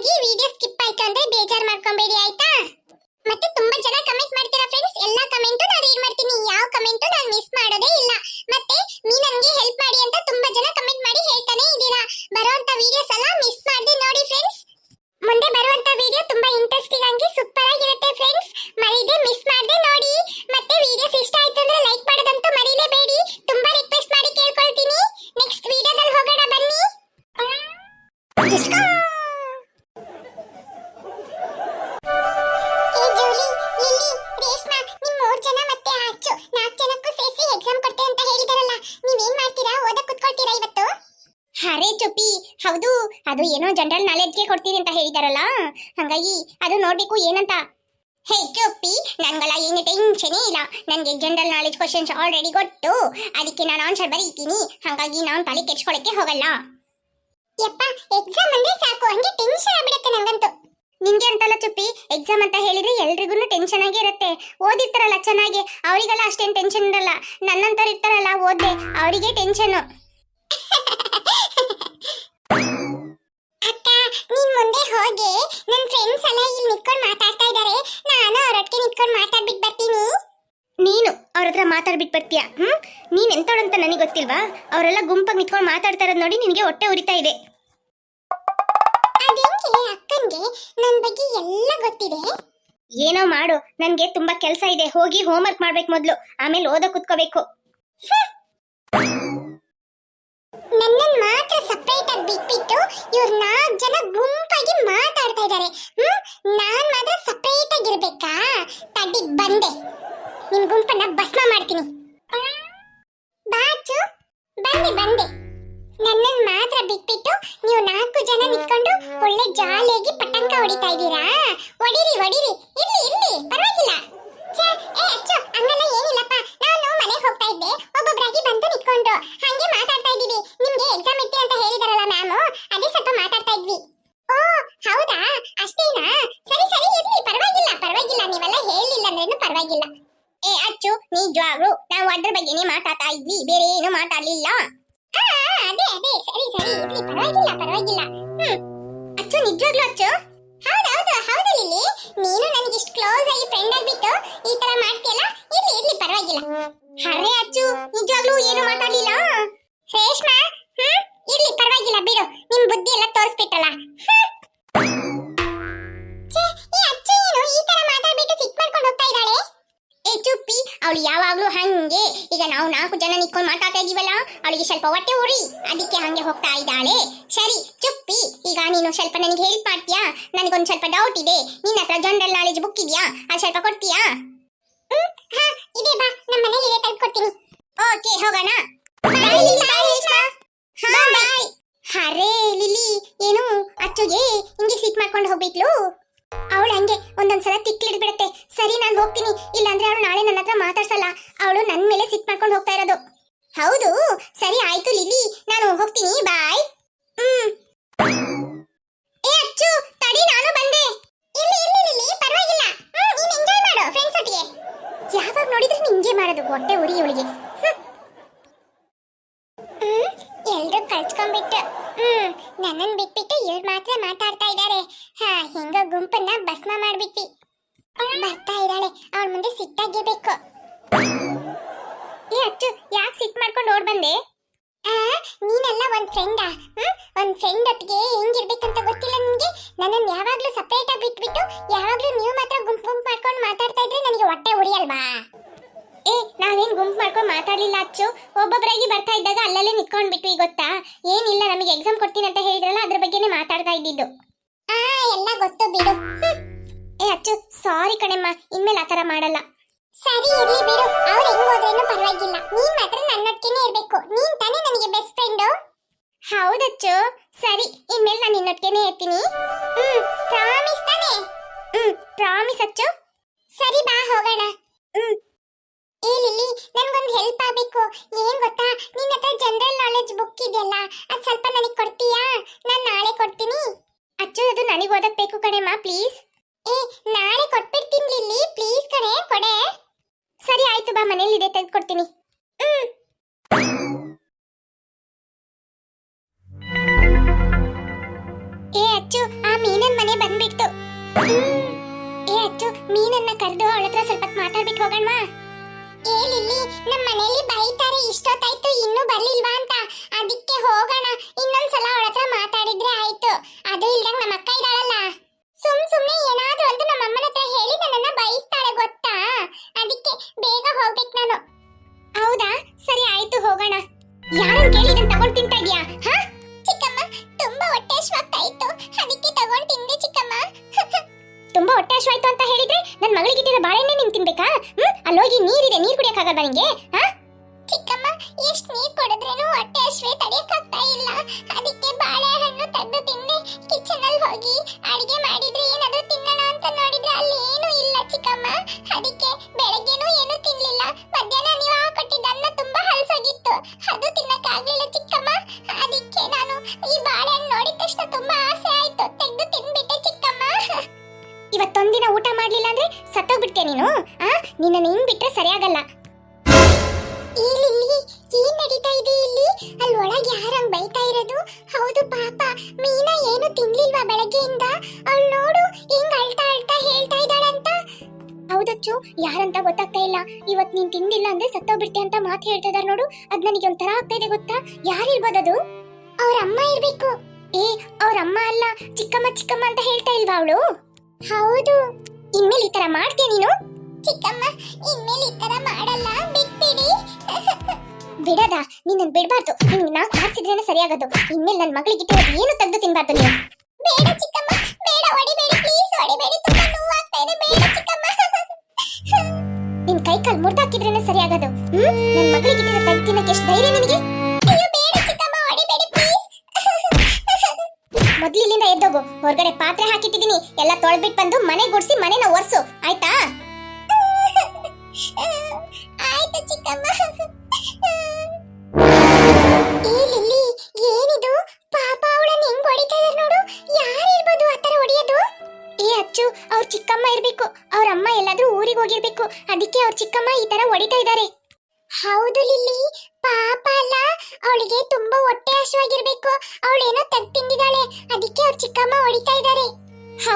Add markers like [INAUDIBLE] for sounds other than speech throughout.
ಹಾಗಾಗಿ video skip ಆಯ್ತು ಅಂದ್ರೆ ಬೇಜಾರ್ ಮಾಡ್ಕೊಂಬೇಡಿ, ಆಯ್ತಾ? ಮತ್ತೆ ತುಂಬಾ ಜನ ಕಮೆಂಟ್ ಮಾಡ್ತೀರಾ ಫ್ರೆಂಡ್ಸ್ ಎಲ್ಲಾ ಕಮೆಂಟು ನಾನು ರೀಡ್ ಮಾಡ್ತೀನಿ. ಯಾವ ಕಮೆಂಟು ನಾನು ಮಿಸ್ ಮಾಡೋದೇ ಇಲ್ಲ. ಮತ್ತೆ ನೀ ನನಗೆ ಹೆಲ್ಪ್ ಮಾಡಿ ಅಂತ ತುಂಬಾ ಜನ ಕಮೆಂಟ್ ಮಾಡಿ ಹೇಳ್ತಾನೆ ಇದ್ದೀರಾ? ಬರುವಂತ ವಿಡಿಯೋಸ್ ಎಲ್ಲ ಮಿಸ್ ಮಾಡದೆ ನೋಡಿ ಫ್ರೆಂಡ್ಸ್ ಮುಂದೆ ಬರುವಂತ ವಿಡಿಯೋ ತುಂಬಾ ಇಂಟ್ರೆಸ್ಟಿಂಗ್ ಆಗಿ ಸೂಪರ್ ಆಗಿರುತ್ತೆ ಫ್ರೆಂಡ್ಸ್ ಮರೀದೆ ಮಿಸ್ ಮಾಡದೆ ನೋಡಿ. ಮತ್ತೆ ವಿಡಿಯೋಸ್ ಇಷ್ಟ ಆಯ್ತು ಅಂದ್ರೆ ಲೈಕ್ ಮಾಡೋದಂತೂ ಮರೀಲೇಬೇಡಿ. ತುಂಬಾ ರಿಕ್ವೆಸ್ಟ್ ಮಾಡಿ ಕೇಳ್ಕೊಳ್ತೀನಿ. ನೆಕ್ಸ್ಟ್ ವಿಡಿಯೋದಲ್ಲಿ ಹೋಗೋಣ ಬನ್ನಿ. ಅದು ಏನೋ ಜನರಲ್ ನಾಲೆಡ್ಜ್ಗೆ ಕೊಡ್ತೀನಿ ಅಂತ ಹೇಳಿದಾರಲ್ಲ? ಹಂಗಾಗಿ ಅದು ನೋಡ್ಬೇಕು ಏನಂತ. ಹೇ, ಚುಪ್ಪಿ, ನಂಗಲ್ಲ ಏನು ಟೆನ್ಷನೇ ಇಲ್ಲ. ನನಗೆ ಜನರಲ್ ನಾಲೆಜ್ ಕ್ವಶನ್ಸ್ ಆಲ್ರೆಡಿ ಗೊತ್ತು. ಅದಕ್ಕೆ ನಾನು ಆನ್ಸರ್ ಬರೀತೀನಿ. ಹಾಗಾಗಿ ನಾನು ತಲೆ ಕೆಡ್ಸ್ಕೊಳಕ್ಕೆ ಹೋಗಲ್ಲ. ಯಪ್ಪ ಎಕ್ಸಾಮ್ ಅಂದ್ರೆ ಸಾಕು. ಹಂಗೆ ಟೆನ್ಷನ್ ಆಗ್ಬಿಡುತ್ತೆ ನಂಗಂತೂ. ನಿಂಗೆ ಅಂತಲ್ಲ ಚುಪ್ಪಿ ಎಕ್ಸಾಮ್ ಅಂತ ಹೇಳಿದ್ರೆ ಎಲ್ರಿಗೂ ಟೆನ್ಷನ್ ಆಗೇ ಇರುತ್ತೆ. ಓದಿರ್ತಾರಲ್ಲ ಚೆನ್ನಾಗಿ. ಅವರಿಗೆಲ್ಲ ಅಷ್ಟೇನು ಟೆನ್ಷನ್ ಇರಲ್ಲ. ನನ್ನಂತವ್ರು ಇರ್ತಾರಲ್ಲ, ಓದ್ದೆ. ಅವರಿಗೆ ಟೆನ್ಷನ್ [LAUGHS] ಅಕ್ಕ ನೀನ್ ಮುಂದೆ ಹೋಗಿ ನನ್ನ ಫ್ರೆಂಡ್ಸ್ ಎಲ್ಲ ಇಲ್ಲಿ ನಿಂತ್ಕೊಂಡು ಮಾತಾಡ್ತಾ ಇದ್ದಾರೆ ನಾನು ಅವರೊಟ್ಟಿಗೆ ನಿಂತ್ಕೊಂಡು ಮಾತಾಡ್ಬಿಟ್ಟು ಬರ್ತೀನಿ. ನೀನು ಅವ್ರ ಹತ್ರ ಮಾತಾಡ್ಬಿಟ್ಟು ಬರ್ತೀಯಾ? ಹ್ಮ್? ನೀನ್ ಅಂತ ನನಗೆ ಗೊತ್ತಿಲ್ವಾ? ಅವರೆಲ್ಲ ಗುಂಪಾಗಿ ನಿಂತ್ಕೊಂಡು ಮಾತಾಡ್ತಾ ಇರೋದು ನೋಡಿ ನಿನಗೆ ಹೊಟ್ಟೆ ಉರಿತಾ ಇದೆ. ಅದೇಂಗೆ ಅಕ್ಕನಿಗೆ ನನ್ನ ಬಗ್ಗೆ ಎಲ್ಲ ಗೊತ್ತಿದೆ? ಏನೋ ಮಾಡು ನನಗೆ ತುಂಬಾ ಕೆಲಸ ಇದೆ. ಹೋಗಿ ಹೋಮ್ವರ್ಕ್ ಮಾಡ್ಬೇಕು ಮೊದ್ಲು. ಆಮೇಲೆ ಓದೋ ಕುತ್ಕೋಬೇಕು. ಮಾತ್ರ ಸಪರೇಟ್ ಆಗಿ ಬಿಟ್ಬಿಟ್ಟು ಇವ್ರು ನಾಲ್ಕು ಜನ ಗುಂಪಾಗಿ ಮಾತಾಡ್ತಾ ಇದ್ದಾರೆ ಹ್ಮ್? ನಾನ್ ಮಾತ್ರ ಸೆಪರೇಟ್ ಆಗಿರ್ಬೇಕಾ ತಡ್ಡಿ ಬಂದೆ. ನಿಮ್ ಗುಂಪನ್ನ ಭಸ್ಮ ಮಾಡ್ತೀನಿ. ಬಾಚು. ಬಂದೆ ಬಂದೆ. ನನ್ನನ್ ಮಾತ್ರ ಬಿಟ್ಬಿಟ್ಟು ನೀವು ನಾಲ್ಕು ಜನ ನಿಂತ್ಕೊಂಡು ಒಳ್ಳೆ ಜಾಲಿಯಾಗಿ ಪಟಂಕ ಹೊಡಿತಾ ಇದ್ದೀರಾ? ಹೊಡಿರಿ ಹೊಡಿರಿ. ಇಲ್ಲಿ ಇಲ್ಲಿ ಪರವಾಗಿಲ್ಲ. ಏ, ಅಚ್ಚು ಏನಿಲ್ಲಪ್ಪ. ಹೋಗ್ತಾ ಇದ್ದೆ. ಒಬ್ಬೊಬ್ಬರಾಗಿ ಬಂದು ನಿಂತ್ಕೊಂಡ್ರು. ಹಂಗೆ ಮಾತಾಡ್ತಾ ಇದ್ದೀವಿ. ನಿಮ್ಗೆ ಎಕ್ಸಾಮ್ ಇತ್ತು ಅಂತ ಹೇಳಿದಾರಲ್ಲ ಮ್ಯಾಮ್? ಅದೇ ಸ್ವಲ್ಪ ಮಾತಾಡ್ತಾ ಇದ್ವಿ. ಓ, ಹೌದಾ? ಅಷ್ಟೇನಾ? ಸರಿ ಸರಿ, ಇರ್ಲಿ. ಪರವಾಗಿಲ್ಲ ಪರವಾಗಿಲ್ಲ. ನೀವೆಲ್ಲ ಹೇಳಿಲ್ಲ ಅಂದ್ರೇನು ಪರವಾಗಿಲ್ಲ. ಏ, ಅಚ್ಚು, ನಿಜವಾಗ್ಲು. ನಾವು ಅದ್ರ ಬಗ್ಗೆನೇ ಮಾತಾಡ್ತಾ ಇದ್ವಿ. ಬೇರೆ ಏನು ಮಾತಾಡ್ಲಿಲ್ಲ ಅದೇ ಅದೇ. ಸರಿ ಸರಿ, ಇರ್ಲಿ. ಪರವಾಗಿಲ್ಲ ಪರವಾಗಿಲ್ಲ. ಹ್ಮ್. ಅಚ್ಚು, ನಿಜವಾಗ್ಲು ಅಚ್ಚು? ಹೌದೌದು ಹೌದು ಲಿಲ್ಲಿ. ನೀನು ನನಗೆ ಇಷ್ಟು ಕ್ಲೋಸ್ ಆಗಿ ಫ್ರೆಂಡ್ ಆಗ್ಬಿಟ್ಟು ಈ ತರ ಮಾಡ್ತೀಯಲ್ಲ? ಇರ್ಲಿ ಇರ್ಲಿ, ಪರವಾಗಿಲ್ಲ. ಅರೆ ಅಚ್ಚು, ನಿಜವಾಗ್ಲೂ ಏನು ಮಾತಾಡ್ಲಿಲ್ಲ? ರೇಷ್ಮಾ, ಹ್ಮ್? ಇರ್ಲಿ, ಪರವಾಗಿಲ್ಲ, ಬಿಡು. ನಿಮ್ ಬುದ್ಧಿ ಎಲ್ಲ ತೋರಿಸ್ಬಿಟ್ಟಲ್ಲ. ಅವಳು ಯಾವಾಗ್ಲೂ ಹಂಗೆ. ಈಗ ನಾವು ನಾಲ್ಕು ಜನ ನಿಂತ್ಕೊಂಡು ಮಾತಾಡ್ತಾ ಇದೀವಲ್ಲ, ಅವಳಿಗೆ ಸ್ವಲ್ಪ ಹೊಟ್ಟೆ ಉರಿ. ಅದಕ್ಕೆ ಹಂಗೆ ಹೋಗ್ತಾ ಇದ್ದಾಳೆ. ಸರಿ, ಚುಪ್ಪಿ, ಈಗ ನೀನು ಸ್ವಲ್ಪ ನನಗೆ ಹೆಲ್ಪ್ ಮಾಡ್ತೀಯಾ? ನನಗೊಂದು ಸ್ವಲ್ಪ ಡೌಟ್ ಇದೆ. ನಿನ್ನ ಹತ್ರ ಜನರಲ್ ನಾಲೆಜ್ ಬುಕ್ ಇದೆಯಾ? ಅದು ಸ್ವಲ್ಪ ಕೊಡ್ತೀಯಾ? ಇದೆ ಬಾ ನಮ್ಮ ಮನೆಯಲ್ಲಿ ಇದೆ ತೆಗೆದುಕೊಡ್ತೀನಿ ಓಕೆ ಹೋಗೋಣ. ಬಾಯ್ ಹರೇ ಲಿಲಿ ಏನು? ಅಚ್ಚುಗೆ ಹಿಂಗೆ ಸಿಟ್ ಮಾಡ್ಕೊಂಡು ಹೋಗ್ಬಿಟ್ಲು? ಅವಳು ಹಂಗೆ ಒಂದೊಂದ್ಸಲ ತಿಕ್ಲಿಡ್ಬಿಡತ್ತೆ ಸರಿ ನಾನು ಹೋಗ್ತೀನಿ. ಇಲ್ಲಾಂದ್ರೆ ಅವಳು ನಾಳೆ ನನ್ನ ಹತ್ರ ಮಾತಾಡ್ಸಲ್ಲ. ಅವಳು ನನ್ನ ಮೇಲೆ ಸಿಟ್ ಮಾಡ್ಕೊಂಡು ಹೋಗ್ತಾ ಇರೋದು. ಹೌದು. ಸರಿ ಆಯ್ತು ಲಿಲಿ ನಾನು ಹೋಗ್ತೀನಿ. ಬಾಯ್ ಹ್ಮ್ ಏ ಅಚ್ಚು ತಡಿ ನಾನು ಬಂದೆ ಇಲ್ಲಿ ಇಲ್ಲಿ ಲಿಲಿ ಪರವಾಗಿಲ್ಲ ಹ್ಮ್ ನೀನು ಎಂಜಾಯ್ ಮಾಡು ಫ್ರೆಂಡ್ಸ್ ಒಟ್ಟಿಗೆ ಯಾವಾಗ ನೋಡಿದ್ರೆ ನಿಂಗೆ ಮಾಡೋದು, ಹೊಟ್ಟೆ ಉರಿ ಇವಳಿಗೆ. ಎಲ್ರು ಕಳ್ಸ್ಕೊಂಡ್ಬಿಟ್ಟು, ಹ್ಮ್, ನನ್ನನ್ ಬಿಟ್ಬಿಟ್ಟು ಇವ್ರು ಮಾತ್ರ ಮಾತಾಡ್ತಾ ಇದ್ದಾರೆ ಹಾ, ಹೆಂಗೋ ಗುಂಪನ್ನ ಭಸ್ಮ ಮಾಡ್ಬಿಟ್ವಿ. ಬರ್ತಾ ಇದ್ದಾಳೆ ಅವ್ರ ಮುಂದೆ ಸಿಟ್ಟಾಗಿರ್ಬೇಕು ಏ ಅಚ್ಚು, ಯಾಕೆ ಸಿಟ್ ಮಾಡ್ಕೊಂಡು ಓಡ್ ಬಂದೆ? ಆ ನೀನೆಲ್ಲ ಒಂದ್ ಫ್ರೆಂಡಾ ಒಂದ್ ಫ್ರೆಂಡ್ ಒಟ್ಟಿಗೆ ಹೆಂಗಿರ್ಬೇಕಂತ ಗೊತ್ತಿಲ್ಲ ನಿಮ್ಗೆ ನನ್ನನ್ನು ಯಾವಾಗ್ಲೂ ಸಪ್ರೇಟ್ ಆಗಿ ಬಿಟ್ಬಿಟ್ಟು ಯಾವಾಗ್ಲೂ ನೀವು ಮಾತ್ರ ಗುಂಪು ಗುಂಪು ಮಾಡ್ಕೊಂಡು ಮಾತಾಡ್ತಾ ಇದ್ರೆ ನನಗೆ ಹೊಟ್ಟೆ ಉಳಿಯಲ್ವಾ ಏ, ನಾವೇನ್ ಗುಂಪು ಮಾಡ್ಕೊಂಡು ಮಾತಾಡ್ಲಿಲ್ಲ ಅಚ್ಚು? ಒಬ್ಬೊಬ್ಬರಾಗಿ ಬರ್ತಾ ಇದ್ದಾಗ ಅಲ್ಲಲ್ಲೇ ನಿಂತ್ಕೊಂಡ್ಬಿಟ್ವಿ, ಗೊತ್ತಾ? ಏನಿಲ್ಲ, ನಮಗೆ ಎಕ್ಸಾಮ್ ಕೊಡ್ತೀನಿ ಅಂತ ಹೇಳಿದ್ರಲ್ಲ, ಅದ್ರ ಬಗ್ಗೆನೇ ಮಾತಾಡ್ತಾ ಇದ್ದಿದ್ದು. ಆ, ಎಲ್ಲ ಗೊತ್ತು ಬಿಡು. ಏ, ಅಚ್ಚು ಸಾರಿ ಕಣೆಮ್ಮ. ಇನ್ಮೇಲೆ ಆತರ ಮಾಡಲ್ಲ. ಸರಿ ಇರ್ಲಿ ಬಿಡು ಅವ್ರು ಹೆಂಗ್ ಹೋದ್ರೇನು ಪರವಾಗಿಲ್ಲ ನೀನ್ ಮಾತ್ರ ನನ್ನೊಟ್ಟಿಗೆ ಇರ್ಬೇಕು ನೀನ್ ತಾನೇ ನನಗೆ ಬೆಸ್ಟ್ ಫ್ರೆಂಡು ಹೌದಚ್ಚು ಸರಿ ಇನ್ಮೇಲೆ ನಾನು ನಿನ್ನೊಟ್ಟಿಗೆ ಇರ್ತೀನಿ ಹ್ಮ್ ಪ್ರಾಮಿಸ್ ತಾನೇ ಹ್ಮ್ ಪ್ರಾಮಿಸ್ ಅಚ್ಚು ಸರಿ ಬಾ ಹೋಗೋಣ ಹ್ಮ್ ಏ ಲಿಲ್ಲಿ ನನ್ಗೊಂದು ಹೆಲ್ಪ್ ಆಗ್ಬೇಕು ಏನ್ ಗೊತ್ತಾ ನಿನ್ನ ಹತ್ರ ಜನರಲ್ ನಾಲೆಜ್ ಬುಕ್ ಇದೆಯಲ್ಲ ಅದ್ ಸ್ವಲ್ಪ ನನಗೆ ಕೊಡ್ತೀಯಾ ನಾನು ನಾಳೆ ಕೊಡ್ತೀನಿ ಅಚ್ಚು ಅದು ನನಗೆ ಓದಕ್ ಬೇಕು ಕಣೆಮ್ಮ ಪ್ಲೀಸ್ ಏ, ನಾಳೆ ಕೊಟ್ಬಿಡ್ತೀನಿ ಲಿಲ್ಲಿ. ಪ್ಲೀಸ್ ಕಣೆ, ಕೊಡೆ. ಸರಿ, ಆಯ್ತು, ಬಾ ಮನೇಲಿದೆ ತೆಗೆದು ಕೊಡ್ತೀನಿ. ಏ, ಅಚ್ಚು, ಆ ಮೀನನ್ ಮನೆ ಬಂದ್ಬಿಡ್ತು. ಏ, ಅಚ್ಚು, ಮೀನನ್ನ ಕರೆದು ಅವಳ ಹತ್ರ ಸ್ವಲ್ಪ ಮಾತಾಡ್ಬಿಟ್ಟು ಹೋಗೋಣವಾ? ಏ, ಲಿಲ್ಲಿ ನಮ್ಮ ಮನೇಲಿ ಬೈತಾರೆ, ಇಷ್ಟೊತ್ತಾಯ್ತು, ಇನ್ನೂ ಬರ್ಲಿಲ್ವಾ ಅಂತ. ಅದಕ್ಕೆ ಹೋಗೋಣ. ಇನ್ನೊಂದ್ಸಲ ಅವಳ ಹತ್ರ ಮಾತಾಡಿದ್ರೆ ಆಯ್ತು. ಅದು ಇಲ್ದಂಗ್ ನಮ್ಮ ಅಕ್ಕ ಸುಮ್ ಸುಮ್ನೆ ಏನಾದ್ರೂ ಅಂತ ನಮ್ಮ ಅಮ್ಮನ ಹತ್ರ ಹೇಳಿ ನನ್ನನ್ನ ಬೈಸ್ತಾಳೆ, ಗೊತ್ತಾ? ಅದಕ್ಕೆ ಬೇಗ ಹೋಗ್ಬೇಕು ನಾನು. ಹೌದಾ? ಸರಿ, ಆಯ್ತು, ಹೋಗೋಣ. ಯಾರು ಕೇಳಿ ನಾನು ತಿಂತಾ ಇದೀಯಾ? ಹಾ? ಚಿಕ್ಕಮ್ಮ, ತುಂಬಾ ಹೊಟ್ಟೆ ಹಶ್ವಾಗ್ತಾ ಇತ್ತು ಅದಕ್ಕೆ ತಗೊಂಡ್ ತಿಂದೆ ಚಿಕ್ಕಮ್ಮ. [LAUGHS] ತುಂಬಾ ಹೊಟ್ಟೆ ಹಶ್ವಾಯ್ತು ಅಂತ ಹೇಳಿದ್ರೆ ನನ್ನ ಮಗಳಿಗೆ ಇಟ್ಟಿರೋ ಬಾಳೆಹಣ್ಣೆ ನೀನ್ ತಿನ್ಬೇಕಾ? ಹ್ಮ್? ಅಲ್ಲೋಗಿ ನೀರಿದೆ, ನೀರ್ ಕುಡಿಯಕ್ಕಾಗಲ್ವಾ ನಿಂಗೆ? ಹಾ? ಅಲ್ಲಿ ಒಳಗೆ ಯಾರಂಗ್ ಬೈತಾ ಇರೋದು? ಹೌದು ಪಾಪ ಮೀನಾ ಏನು ತಿನ್ಲಿಲ್ವಾ ಬೆಳಗ್ಗೆಯಿಂದ? ಅವಳು ನೋಡು ಹಿಂಗ್ ಅಳ್ತಾ ಅಳ್ತಾ ಹೇಳ್ತಾ ಇದ್ದಾಳಂತ. ಹೌದಚ್ಚು ಯಾರಂತ ಗೊತ್ತಾಗ್ತಾ ಇಲ್ಲ. ಇವತ್ ನೀನ್ ತಿಂದಿಲ್ಲ ಅಂದ್ರೆ ಸತ್ತೋಗ್ಬಿಡ್ತೀಯ ಅಂತ ಮಾತು ಹೇಳ್ತಾ ಇದಾರೆ ನೋಡು. ಅದ್ ನನಗೆ ಒಂಥರ ಆಗ್ತಾ ಇದೆ ಗೊತ್ತಾ? ಯಾರಿರ್ಬೋದದು ಅವ್ರ ಅಮ್ಮ ಇರ್ಬೇಕು. ಏ ಅವ್ರ ಅಮ್ಮ ಅಲ್ಲ ಚಿಕ್ಕಮ್ಮ ಚಿಕ್ಕಮ್ಮ ಅಂತ ಹೇಳ್ತಾ ಇಲ್ವಾ ಅವಳು? ಹೌದು. ಇನ್ಮೇಲೆ ಈ ತರ ಮಾಡ್ತೀಯ ನೀನು? ಬಿಡದ? ನಿನ್ನ ಬಿಡಬಾರ್ದು. ನಿನ್ ನಾ ಕಾಡ್ಸಿದ್ರೇನೆ ಸರಿಯಾಗದು. ಇನ್ಮೇಲೆ ನನ್ನ ಮಗಳಿಗೆ ಇಟ್ಟಿರೋದು ಏನು ತೆಗೆದು ತಿನ್ಬಾರ್ದು ನೀನು? ಬೇಡ ಚಿಕ್ಕಮ್ಮ, ಬೇಡ, ಹೊಡಿಬೇಡಿ ಪ್ಲೀಸ್ ಹೊಡಿಬೇಡಿ. ತುಂಬಾ ನೋವಾಗ್ತಾ ಬೇಡ ಚಿಕ್ಕಮ್ಮ. ನಿನ್ ಕೈ ಕಾಲ್ ಮುರ್ದಾಕಿದ್ರೇನೆ ಸರಿಯಾಗದು. ಹ್ಮ್? ನನ್ನ ಮಗಳಿಗೆ ಇಟ್ಟಿರೋ ತೆಗೆದು ತಿನ್ನಕ್ಕೆ ಎಷ್ಟು ಧೈರ್ಯ ನಿನಗೆ? ಅಯ್ಯೋ, ಬೇಡ ಚಿಕ್ಕಮ್ಮ, ಹೊಡಿಬೇಡಿ ಪ್ಲೀಸ್ ಮೊದ್ಲು ಇಲ್ಲಿಂದ ಎದ್ದೋಗು. ಹೊರಗಡೆ ಪಾತ್ರೆ ಹಾಕಿಟ್ಟಿದೀನಿ ಎಲ್ಲ ತೊಳ್ಬಿಟ್ ಬಂದು ಮನೆ ಗುಡ್ಸಿ ಮನೆನ ಒರ್ಸು.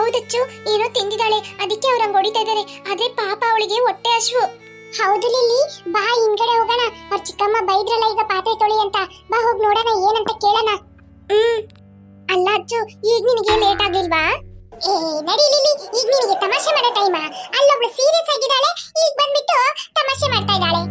ಹೌದಚ್ಚು ಏನೋ ತಿಂದಿದ್ದಾಳೆ. ಅದಕ್ಕೆ ಅವ್ರ ಹಂಗ ಹೊಡಿತಾ ಇದ್ದಾರೆ ಆದ್ರೆ ಪಾಪ ಅವಳಿಗೆ ಹೊಟ್ಟೆ ಹಸಿವು. ಹೌದು ಲಿಲ್ಲಿ ಬಾ ಹಿಂಗಡೆ ಹೋಗೋಣ. ಅವ್ರ ಚಿಕ್ಕಮ್ಮ ಬೈದ್ರಲ್ಲ ಈಗ ಪಾತ್ರೆ ತೊಳಿ ಅಂತ. ಬಾ ಹೋಗಿ ನೋಡೋಣ ಏನಂತ ಕೇಳೋಣ. ಹ್ಮ್. ಅಲ್ಲ ಅಚ್ಚು ಈಗ ನಿನಗೆ ಲೇಟ್ ಆಗಿಲ್ವಾ ಏ ನಡಿ ಲಿಲ್ಲಿ ಈಗ ನಿನಗೆ ತಮಾಷೆ ಮಾಡೋ ಟೈಮಾ? ಅಲ್ಲೊಬ್ಳು ಸೀರಿಯಸ್ ಆಗಿದ್ದಾಳೆ ಈಗ ಬಂದ್ಬಿಟ್ಟು ತಮಾಷೆ ಮಾಡ್ತಾ ಇದ್ದಾಳೆ.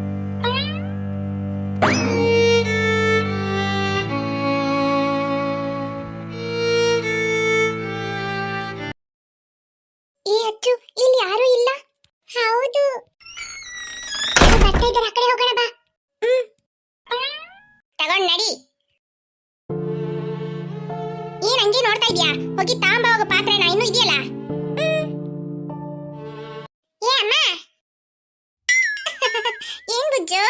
ಏ ಅಚ್ಚು ಇಲ್ಲಿ ಯಾರು ಇಲ್ಲ. ಹೌದು. ಬರ್ತಾ ಆ ಕಡೆ ಹೋಗೋಣ ಬಾ. ಹ್ಮ್. ತಗೊಂಡ್ ನಡಿ. ಏನ್ ಹಂಗೆ ನೋಡ್ತಾ ಇದ್ಯಾ ಹೋಗಿ ತಾಂಬ, ಹೋಗೋ ಪಾತ್ರೆನ ಇನ್ನೂ ಇದೆಯಲ್ಲ? ಏ, ಅಮ್ಮ. [LAUGHS] ಏನ್ ಬುಜ್ಜು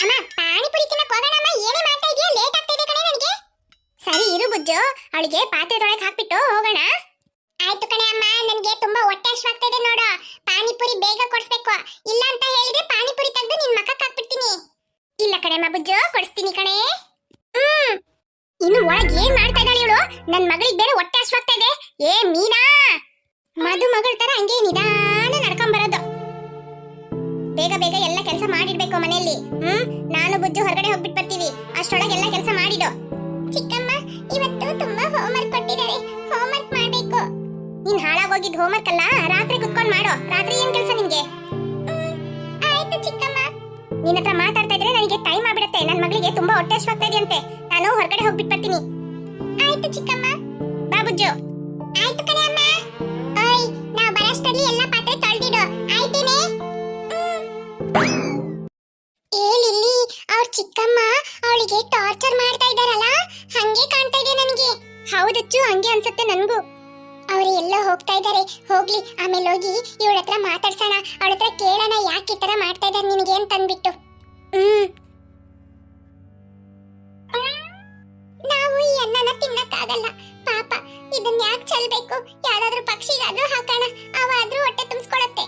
ಅಮ್ಮ, ಪಾನಿಪುರಿ ತಿನ್ನಕ್ ಹೋಗೋಣ, ಅಮ್ಮ. ಏನೇ ಮಾಡ್ತಾ ಇದೀಯ? ಲೇಟ್ ಆಗ್ತಾ ಇದೆ ಕಣೆ ನನಗೆ. ಸರಿ, ಇರು ಬುಜ್ಜು ಅವಳಿಗೆ ಪಾತ್ರೆ ತೊಳಕ್ ಹಾಕ್ಬಿಟ್ಟು ಹೋಗೋಣ. ಆಯ್ತು ಕಣೆ ಅಮ್ಮ, ನನಗೆ ತುಂಬಾ ಹೊಟ್ಟೆ ಹಶ್ವಾಗ್ತಾ ಇದೆ ನೋಡು. ಪಾನಿಪುರಿ ಬೇಗ ಕೊಡ್ಸ್ಬೇಕು. ಇಲ್ಲ ಅಂತ ಹೇಳಿದ್ರೆ ಪಾನಿಪುರಿ ತೆಗೆದು ನಿನ್ ಮಕ್ಕ ಹಾಕ್ಬಿಡ್ತೀನಿ. ಇಲ್ಲ ಕಣೆ ಬುಜ್ಜು, ಕೊಡಿಸ್ತೀನಿ ಕಣೆ. ಹ್ಮ್. ಇನ್ನು ಒಳಗೆ ಏನ್ ಮಾಡ್ತಾ ಇದ್ದಾಳೆ ಇವಳು? ನನ್ ಮಗಳಿಗೆ ಬೇರೆ ಹೊಟ್ಟೆ ಹಶ್ವಾಗ್ತಾ ಇದೆ ಏ, ಮೀನಾ! ಮಧು ಮಗಳ ತರ ಹಂಗೆ ನಿಧಾನ ನಡ್ಕೊಂಡ್ ಬರೋದು. ಬೇಗ ಬೇಗ ಎಲ್ಲ ಕೆಲಸ ಮಾಡಿಡ್ಬೇಕು ಮನೆಯಲ್ಲಿ. ಹ್ಮ್? ನಾನು ಬುಜ್ಜು ಹೊರಗಡೆ ಹೋಗ್ಬಿಟ್ಟು ಬರ್ತೀವಿ. ಅಷ್ಟೊಳಗೆ ಎಲ್ಲ ಕೆಲಸ ಮಾಡಿಡು. ಹಾಳಾಗೋಗಿದ್ ಹೋಮ್ವರ್ಕ್ ಅಲ್ಲ, ರಾತ್ರಿ ಕುತ್ಕೊಂಡ್ ಮಾಡೋ. ರಾತ್ರಿ ಏನ್ ಕೆಲಸ ಚಿಕ್ಕಮ್ಮ. ನಿನ್ನ ಹತ್ರ ಮಾತಾಡ್ತಾ ಇದ್ರೆ ನನಗೆ ಟೈಮ್ ಆಗ್ಬಿಡುತ್ತೆ. ನನ್ನ ಮಗಳಿಗೆ ತುಂಬಾ ಹೊಟ್ಟೆ ಹಶ್ವಾಗ್ತಾ ಇದೆಯಂತೆ ನಾನು ಹೊರಗಡೆ ಹೋಗ್ಬಿಟ್ಟು ಬರ್ತೀನಿ. ಆಯ್ತು ಚಿಕ್ಕಮ್ಮ. ಬಾಬುಜ್ಜು ಆಯ್ತು ಕಣೆ ಅಮ್ಮ. ಓಯ್, ನಾವು ಬರಷ್ಟರಲ್ಲಿ ಎಲ್ಲ ಪಾತ್ರೆ ತೊಳೆದಿಡು. ಆಯ್ತೇನೆ? ಏ ಲಿಲ್ಲಿ, ಅವ್ರ ಚಿಕ್ಕಮ್ಮ ಅವಳಿಗೆ ಟಾರ್ಚರ್ ಮಾಡ್ತಾ ಇದಾರಲ್ಲ ಹಂಗೆ ಕಾಣ್ತಾ ಇದೆ ನನಗೆ. ಹೌದಚ್ಚು ಹಂಗೆ ಅನ್ಸುತ್ತೆ ನನಗೂ. ಅವ್ರು ಎಲ್ಲೋ ಹೋಗ್ತಾ ಇದ್ದಾರೆ ಹೋಗ್ಲಿ, ಆಮೇಲೆ ಹೋಗಿ ಇವಳ ಹತ್ರ ಮಾತಾಡ್ಸೋಣ. ಅವಳ ಹತ್ರ ಕೇಳೋಣ ಯಾಕೆ ಈ ತರ ಮಾಡ್ತಾ ಇದ್ದಾರೆ ನಿನಗೆ ಅಂತ ಅಂದ್ಬಿಟ್ಟು ಹ್ಮ್. ನಾವು ಈ ಅನ್ನನ ತಿನ್ನಕ್ಕಾಗಲ್ಲ. ಪಾಪ, ಇದನ್ನ ಯಾಕೆ ಚೆಲ್ಬೇಕು? ಯಾವ್ದಾದ್ರು ಪಕ್ಷಿಗಾದ್ರೂ ಹಾಕೋಣ. ಅವಾದ್ರೂ ಹೊಟ್ಟೆ ತುಂಬಿಸ್ಕೊಳತ್ತೆ.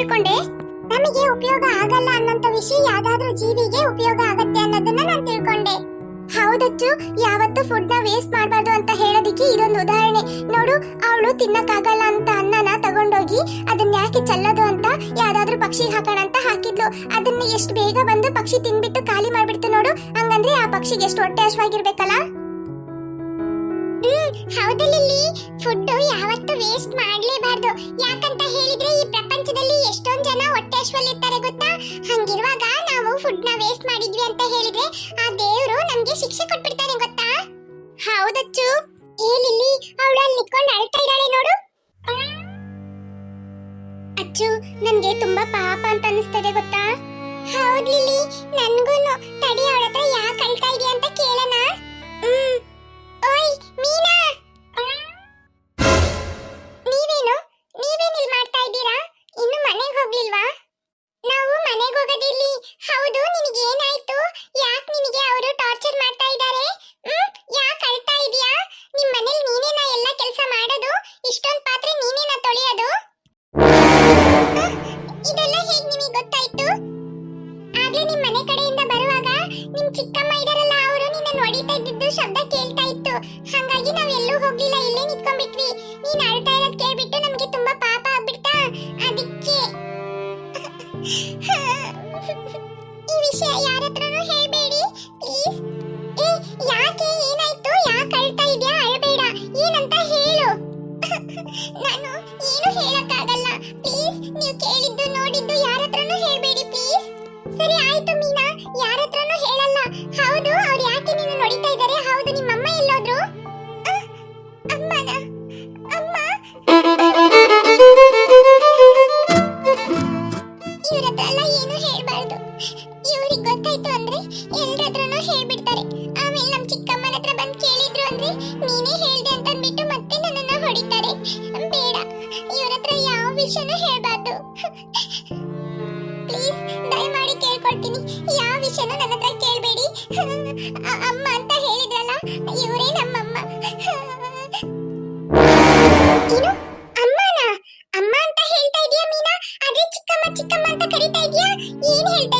ತಿಳ್ಕೊಂಡೆ? ನಮಗೆ ಉಪಯೋಗ ಆಗಲ್ಲ ಅನ್ನೋಂತ ವಿಷಯ ಯಾವ್ದಾದ್ರೂ ಜೀವಿಗೆ ಉಪಯೋಗ ಆಗತ್ತೆ ಅನ್ನೋದನ್ನ ನಾನು ತಿಳ್ಕೊಂಡೆ. ಹೌದಚ್ಚು, ಯಾವತ್ತೂ ಫುಡ್ನ ವೇಸ್ಟ್ ಮಾಡಬಾರ್ದು ಅಂತ ಹೇಳೋದಿಕ್ಕೆ ಇದೊಂದು ಉದಾಹರಣೆ. ನೋಡು, ಅವಳು ತಿನ್ನಕ್ಕಾಗಲ್ಲ ಅಂತ ಅನ್ನನ ತಗೊಂಡೋಗಿ ಅದನ್ನ ಯಾಕೆ ಚಲ್ಲೋದು ಅಂತ ಯಾವ್ದಾದ್ರೂ ಪಕ್ಷಿ ಹಾಕೋಣ ಅಂತ ಹಾಕಿದ್ಲು. ಅದನ್ನ ಎಷ್ಟು ಬೇಗ ಬಂದು ಪಕ್ಷಿ ತಿನ್ಬಿಟ್ಟು ಖಾಲಿ ಮಾಡ್ಬಿಡ್ತು ನೋಡು. ಹಂಗಂದ್ರೆ ಆ ಪಕ್ಷಿಗೆ ಎಷ್ಟು ಹೊಟ್ಟೆ ಹಶ್ವಾಗಿರ್ಬೇಕಲ್ಲ ಹ್ಮ್ ಹೌದು ಲಿಲ್ಲಿ ಫುಡ್ ಯಾವತ್ತೂ ವೇಸ್ಟ್ ಮಾಡ್ಲೇಬಾರ್ದು. ಯಾಕಂತ ಹೇಳಿದ್ರೆ ಈ ಪ್ರಪಂಚದಲ್ಲಿ ಎಷ್ಟೊಂದ್ ಜನ ಹೊಟ್ಟೆ ಇರ್ತಾರೆ ಗೊತ್ತಾ? ಹಂಗಿರುವಾಗ ನಾವು ಫುಡ್ನ ವೇಸ್ಟ್ ಮಾಡಿದ್ವಿ ಅಂತ ಹೇಳಿದ್ರೆ ಆ ದೇವರು ನಮ್ಗೆ ಶಿಕ್ಷೆ ಕೊಟ್ಬಿಡ್ತಾನೆ ಗೊತ್ತಾ? ಹೌದಚ್ಚು. ಏ, ಲಿಲ್ಲಿ ಅವಳು ಅಲ್ಲಿ ನಿಕ್ಕೊಂಡು ಅಳ್ತಾ ಇದ್ದಾಳೆ ನೋಡು. ಅಚ್ಚು, ನನ್ಗೆ ತುಂಬಾ ಪಾಪ ಅಂತ ಅನಿಸ್ತದೆ ಗೊತ್ತಾ? ಹೌದ್, ಲಿಲ್ಲಿ. ನನ್ಗೂನು. ತಡಿ ಅವಳ ಯಾಕೆ ಅಳ್ತಾ ಇದೆಯಾ ಅಂತ ಕೇಳೋಣ. ಓಯ್, ಮೀನಾ! ನೀವೇನು? ನೀವೇನ್ ಇಲ್ಲಿ ಮಾಡ್ತಾ ಇದ್ದೀರಾ? ಇನ್ನು ಮನೆಗೆ ಹೋಗ್ಲಿಲ್ವಾ? ನಾವು ಮನೆಗೆ ಹೋಗೋದಿರ್ಲಿ ಹೌದು ನಿನಗೆ ಏನಾಯ್ತು ಯಾಕೆ ಈ ವಿಷಯ ಯಾರ ಹೇಳ್ಬೇಡಿ. ಪ್ಲೀಸ್. ಏ, ಯಾಕೆ? ಏನಾಯ್ತು? ಯಾಕೆ ಅಳ್ತಾ ಇದ್ಯಾ? ಅಳಬೇಡ. ಏನಂತ ಹೇಳು. [LAUGHS] ನಾನು ಏನು ಹೇಳಕ್ಕಾಗಲ್ಲ. ಪ್ಲೀಸ್, ನೀವು ಕೇಳಿದ್ದು ನೋಡಿದ್ದು ಯಾರ ಹೇಳ್ಬೇಡಿ, ಪ್ಲೀಸ್. ಸರಿ, ಆಯ್ತು ಮೀನಾ. ಯಾರ ಹೇಳಲ್ಲ. ಹೌದು, ಅವ್ರು ಯಾಕೆ ನಿನ್ನ ನೋಡಿತಾ ಇದ್ದಾರೆ? ಹೌದು, ನಿಮ್ಮಮ್ಮ ಎಲ್ಲೋದ್ರು? ಅಮ್ಮನ? ಅಮ್ಮ? ಇವ್ರ ಏನು ಹೇಳ್ಬಾರ್ದು. ಇವ್ರಿಗೆ ಗೊತ್ತಾಯ್ತು ಅಂದ್ರೆ ಎಲ್ರ ಹತ್ರನೂ ಹೇಳ್ಬಿಡ್ತಾರೆ. ಆಮೇಲೆ ನಮ್ ಚಿಕ್ಕಮ್ಮನ ಹತ್ರ ಬಂದು ಕೇಳಿದ್ರು ಅಂದ್ರೆ ನೀನೇ ಹೇಳ್ದೆ ಅಂತ ಅಂದ್ಬಿಟ್ಟು ಮತ್ತೆ ನನ್ನನ್ನ ಹೊಡಿತಾರೆ. ಬೇಡ, ಇವ್ರ ಹತ್ರ ಯಾವ ವಿಷಯನೂ ಹೇಳ್ಬಾರ್ದು. ಪ್ಲೀಸ್, ದಯಮಾಡಿ ಕೇಳ್ಕೊಳ್ತೀನಿ ಯಾವ ವಿಷಯನೂ ನನ್ನ ಹತ್ರ ಕೇಳಬೇಡಿ. ಅಮ್ಮ ಅಂತ ಹೇಳಿದ್ರಲ್ಲ, ಇವರೇ ನಮ್ಮಮ್ಮ. ಅಮ್ಮನ? ಅಮ್ಮ ಅಂತ ಹೇಳ್ತಾ ಇದೀಯಾ ಮೀನಾ? ಅದೇ ಚಿಕ್ಕಮ್ಮ ಚಿಕ್ಕಮ್ಮ ಅಂತ ಕರಿತಾ ಇದೀಯಾ? ಏನ್ ಹೇಳ್ತಾ